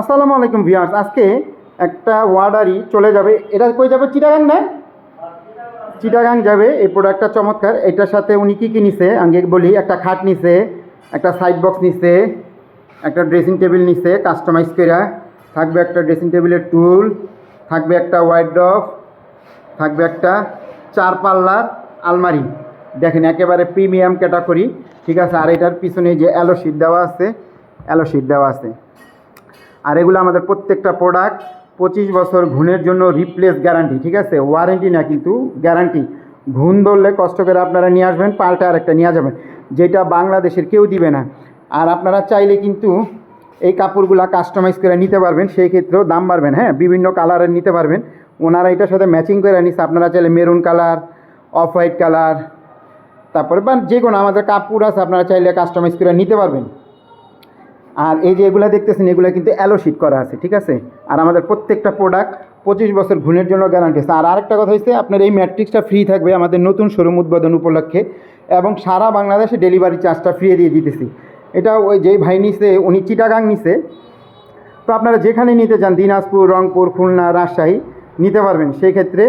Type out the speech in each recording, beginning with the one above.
আসসালামু আলাইকুম ভিউয়ার্স, আজকে একটা ওয়ার্ডারি চলে যাবে। এটা কই যাবে? চিটাগাং না? চিটাগাং যাবে। এই প্রোডাক্টটা চমৎকার। এটার সাথে উনি কী কী নিছে? আগে বলি, একটা খাট নিছে, একটা সাইড বক্স নিছে, একটা ড্রেসিং টেবিল নিছে কাস্টমাইজ করা থাকবে একটা ড্রেসিং টেবিলের টুল থাকবে একটা ওয়াইড ওয়াইড্রফ থাকবে একটা চার পাল্লার আলমারি। দেখেন, একেবারে প্রিমিয়াম ক্যাটাগরি ঠিক আছে? আর এটার পিছনে যে অ্যালো শিট দেওয়া আছে অ্যালো শিট দেওয়া আছে। আর এগুলো আমাদের প্রত্যেকটা প্রোডাক্ট পঁচিশ বছর ঘুণের জন্য রিপ্লেস গ্যারান্টি ঠিক আছে? ওয়ারেন্টি না, কিন্তু গ্যারান্টি ঘুণ ধরলে কষ্ট করে আপনারা নিয়ে আসবেন, পাল্টা আর একটা নিয়ে যাবেন। যেটা বাংলাদেশের কেউ দিবে না। আর আপনারা চাইলে কিন্তু এই কাপড়গুলা কাস্টমাইজ করে নিতে পারবেন, সেই ক্ষেত্রেও দাম বাড়বেন হ্যাঁ? বিভিন্ন কালারের নিতে পারবেন। ওনারা এটার সাথে ম্যাচিং করে নিচ্ছে আপনারা চাইলে maroon colour off white colour তারপরে বা যে কোনো আমাদের কাপড় আছে, আপনারা চাইলে কাস্টমাইজ করে নিতে পারবেন। আর এই যে এগুলো দেখতেছেন, এগুলো কিন্তু অ্যালো শিট করা আছে, ঠিক আছে? আর আমাদের প্রত্যেকটা প্রোডাক্ট পঁচিশ বছর ঘুণের জন্য গ্যারান্টি আছে। আর আরেকটা কথা হচ্ছে আপনার এই ম্যাট্রিক্সটা ফ্রি থাকবে আমাদের নতুন শোরুম উদ্বোধন উপলক্ষে এবং সারা বাংলাদেশে ডেলিভারি চার্জটা ফ্রি দিয়ে দিতেছি। এটা ওই যেই ভাই নিছে, উনি চিটাগাং নিছে। তো আপনারা যেখানে নিতে চান, দিনাজপুর, রংপুর, খুলনা, রাজশাহী, নিতে পারবেন। সেই ক্ষেত্রে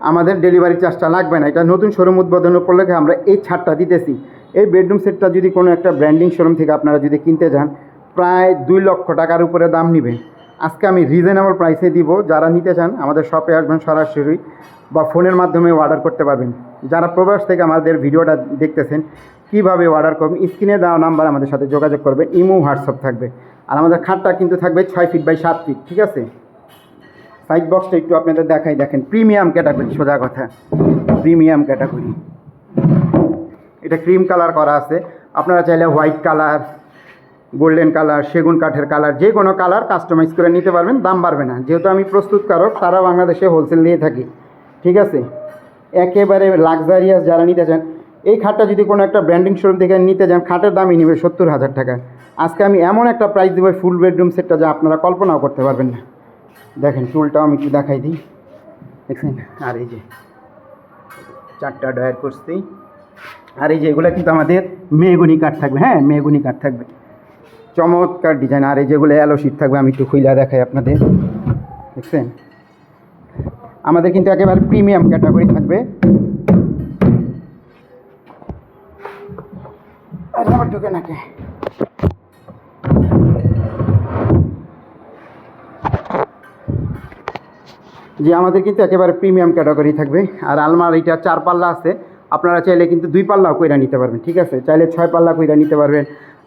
আমাদের ডেলিভারি চার্জটা লাগবে না। এটা নতুন শোরুম উদ্বোধন উপলক্ষে আমরা এই ছাড়টা দিতেছি। এই বেডরুম সেটটা যদি কোনো একটা ব্র্যান্ডিং শোরুম থেকে আপনারা যদি কিনতে যান, প্রায় দুই লক্ষ টাকার উপরে দাম নেবে। আজকে আমি রিজনেবল প্রাইসে দিব। যারা নিতে চান, আমাদের শপে আসবেন সরাসরি বা ফোনের মাধ্যমে অর্ডার করতে পারবেন। যারা প্রবাস থেকে আমাদের ভিডিওটা দেখতেছেন, কীভাবে অর্ডার করবেন স্ক্রিনে দেওয়া নাম্বার আমাদের সাথে যোগাযোগ করবেন ইমো, হোয়াটসঅ্যাপ থাকবে। আর আমাদের খাটটা কিন্তু থাকবে ছয় ফিট বাই সাত ফিট ঠিক আছে? সাইড বক্সটা একটু আপনাদের দেখাই। দেখেন প্রিমিয়াম ক্যাটাগরি সোজা কথা। প্রিমিয়াম ক্যাটাগরি এটা ক্রিম কালার করা আছে। আপনারা চাইলে হোয়াইট কালার গোল্ডেন কালার সেগুন কাঠের কালার যে কোনো কালার কাস্টমাইজ করে নিতে পারবেন, দাম বাড়বে না। যেহেতু আমি প্রস্তুতকারক সারা বাংলাদেশে হোলসেল দিয়ে থাকি। ঠিক আছে? একেবারে লাক্সারিয়াস যারা নিতে চান, এই খাটটা যদি কোনো একটা ব্র্যান্ডিং শোরুম থেকে নিতে যান, খাটের দামই নেবে সত্তর হাজার টাকা। আজকে আমি এমন একটা প্রাইস দেবো ফুল বেডরুম সেটটা যা আপনারা কল্পনাও করতে পারবেন না। দেখেন টুলটাও আমি একটু দেখাই দিই। দেখছেন? আর এই যে, চারটা ডয়ার করছি। আর এই যে এগুলো কিন্তু আমাদের মেগুনি কাঠ থাকবে হ্যাঁ মেগুনি কাঠ থাকবে। চমৎকার ডিজাইন আর এই যেগুলো অ্যালো শিট থাকবে, আমি একটু খুইলা দেখাই আপনাদের। দেখছেন? আমাদের কিন্তু একেবারে প্রিমিয়াম ক্যাটাগরি থাকবে। আমার ঢুকে নাকি যে আমাদের কিন্তু একেবারে প্রিমিয়াম ক্যাটাগরি থাকবে। আর আলমারিটা চার পাল্লা আছে। আপনারা চাইলে কিন্তু দুই পাল্লাও কইরা নিতে পারবেন, ঠিক আছে? চাইলে ছয় পাল্লা কইরা নিতে পারবেন,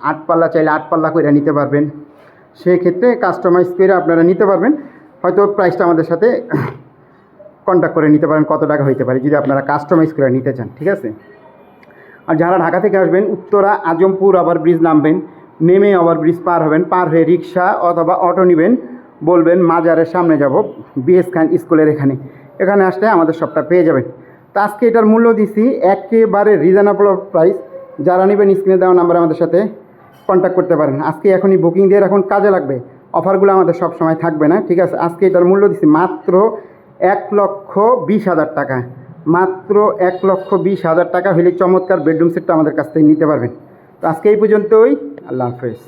আট পাল্লা চাইলে আট পাল্লা কইরা নিতে পারবেন। সেই ক্ষেত্রে কাস্টমাইজ করে আপনারা নিতে পারবেন। হয়তো প্রাইসটা আমাদের সাথে কন্ট্যাক্ট করে নিতে পারেন, কত টাকা হইতে পারে, যদি আপনারা কাস্টমাইজ করে নিতে চান, ঠিক আছে? আর যারা ঢাকা থেকে আসবেন, উত্তরা, আজমপুর ওভার ব্রিজ নামবেন, নেমে ওভার ব্রিজ পার হবেন, পার হয়ে রিক্সা অথবা অটো নেবেন, বলবেন, মাজারের সামনে যাব বিএস খান স্কুলের এখানে। এখানে আসলে আমাদের সবটা পেয়ে যাবেন। তো আজকে এটার মূল্য দিছি একেবারে রিজনেবল প্রাইস যারা নেবেন স্ক্রিনে দেওয়া নাম্বার আমাদের সাথে কন্ট্যাক্ট করতে পারেন। আজকে এখনই বুকিং দিয়ে এখন কাজে লাগবে। অফারগুলো আমাদের সব সময় থাকবে না, ঠিক আছে? আজকে এটার মূল্য দিছি মাত্র এক লক্ষ বিশ হাজার টাকা। মাত্র এক লক্ষ বিশ হাজার টাকা হলে চমৎকার বেডরুম সেটটা আমাদের কাছ থেকে নিতে পারবেন। তো আজকে এই পর্যন্তই, আল্লাহ হাফেজ।